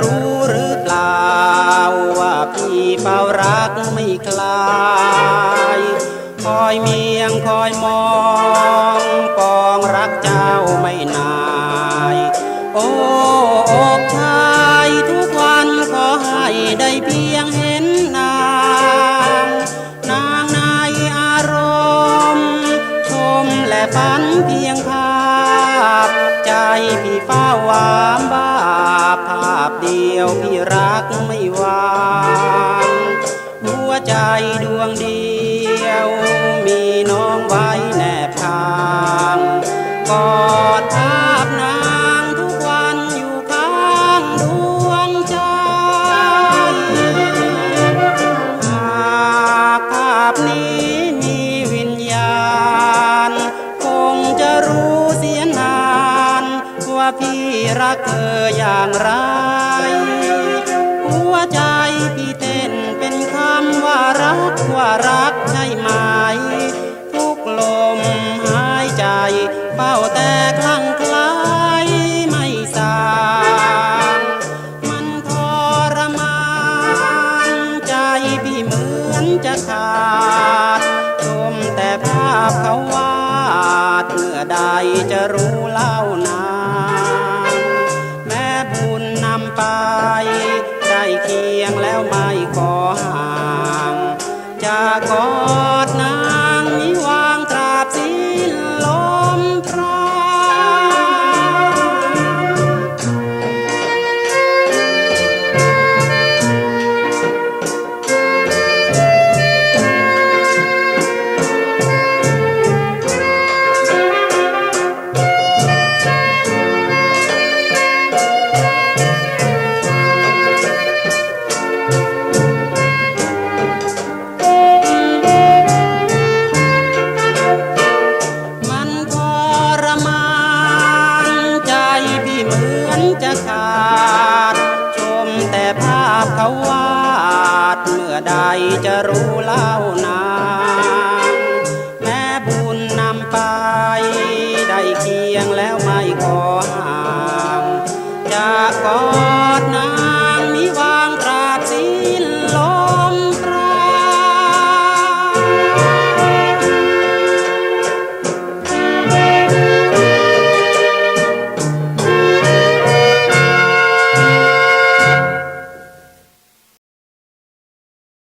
รู้หรือเปล่า ว่าพี่เฝ้ารักไม่คลายคอยเมียงคอยมองปองรักเจ้าไม่นาย โอ้อกชายทุกวันขอให้ได้เพียงเห็นนาง นางในอารมณ์ ชมและฝันเพียงภาพ ใจพี่เฝ้าหวามบา ยวพี่รักไม่วางหัวใจดวงเดียว มีน้องไว้แนบทางกอดภาพนางทุกวันอยู่ข้างดวงใจหากภาพนี้มีวิญญาณ คงจะรู้เสียนาน ว่าพี่รักเธออย่างไร มื่อใดจะรู้เล่านานแม่บุญนำไป ได้เคียงแล้วไม่ขอห่าง จะกอ อใดจะรู้เล่านานแม้บุญนำไป ได้เคียงแล้วไม่ขอ